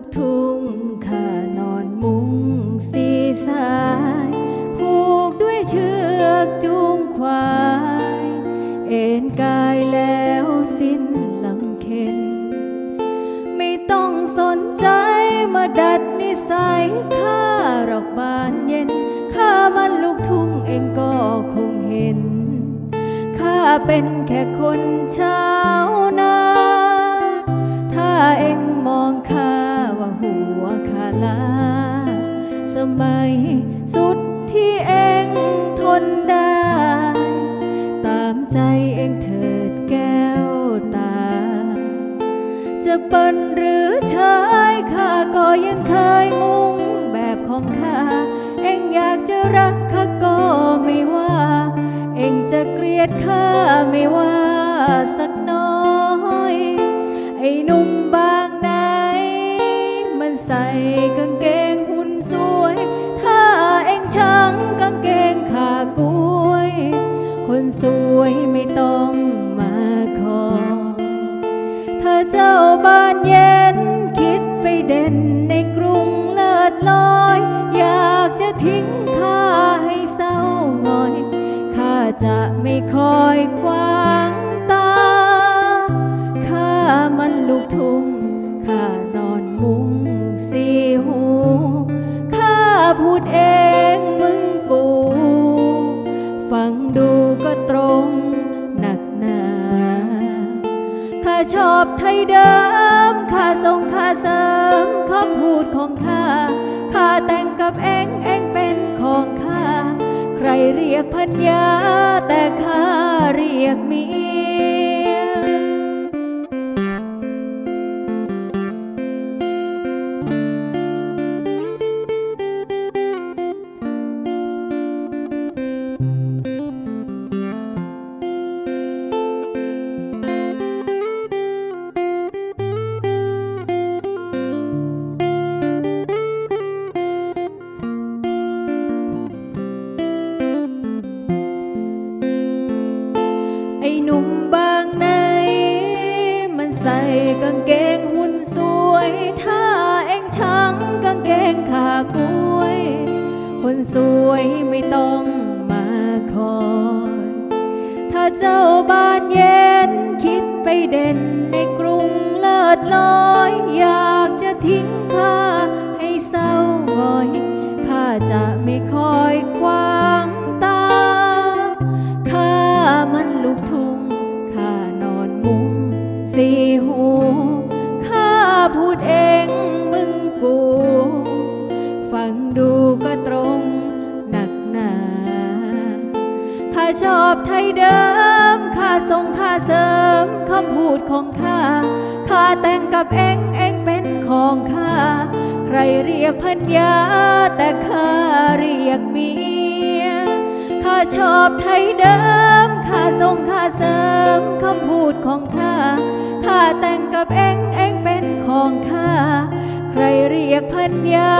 กทุ่งข้านอนมุงสีสาย ผูกด้วยเชือกจูงควาย เอ็นกายแล้วสิ้นลำเค็น ไม่ต้องสนใจมาดัดนิสัยข้าหรอกบานเย็นข้ามันลูกทุ่งเองก็คงเห็น ข้าเป็นแค่คนชา สมัยสุดที่เองทนได้ ตามใจเองเถิดแก้วตา จะเปิ้นหรือเชยข้าก็ยังเคยมุ่งแบบของข้า เองอยากจะรักข้าก็ไม่ว่า เองจะเกลียดข้าไม่ว่าสักน้อยไอ้นุ่มบางไหนมันใส่ ยไม่ต้องมาคอยถ้าเจ้าบ้านเย็นคิดไปเด่นในกรุงเลิศลอย อยากจะทิ้งข้าให้เศร้าหงอย ข้าจะไม่คอยควา อบไทยเดิมข้าทรงข้าเสริมคำพูดของข้าข้าแต่งกับเองเองเป็นของข้าใครเรียกพัญญาแต่ข้าเรียกเมีย กางเกงหุ่นสวย ถ้าเองชังกางเกงขากล้วย คนสวยไม่ต้องมาคอย ถ้าเจ้าบ้านเย็นคิดไปเด่นในกรุงเลิศลอย อยากจะทิ้งข้าให้เศร้าหอยข้าจะไม่คอยขวางตาข้ามันลูกทุ่ ข้าพูดเองมึงกู ฟังดูก็ตรงหนักหนาข้าชอบไทยเดิมข้าทรงข้าเสริมคำพูดของข้าข้าแต่งกับเองเองเป็นของข้าใครเรียกพันยาแต่ข้าเรียกเมียข้าชอบไทยเดิม ทรงข้าเสริมคำพูดของข้า ข้าแต่งกับเอ็งเอ็งเป็นของข้า ใครเรียกพันยา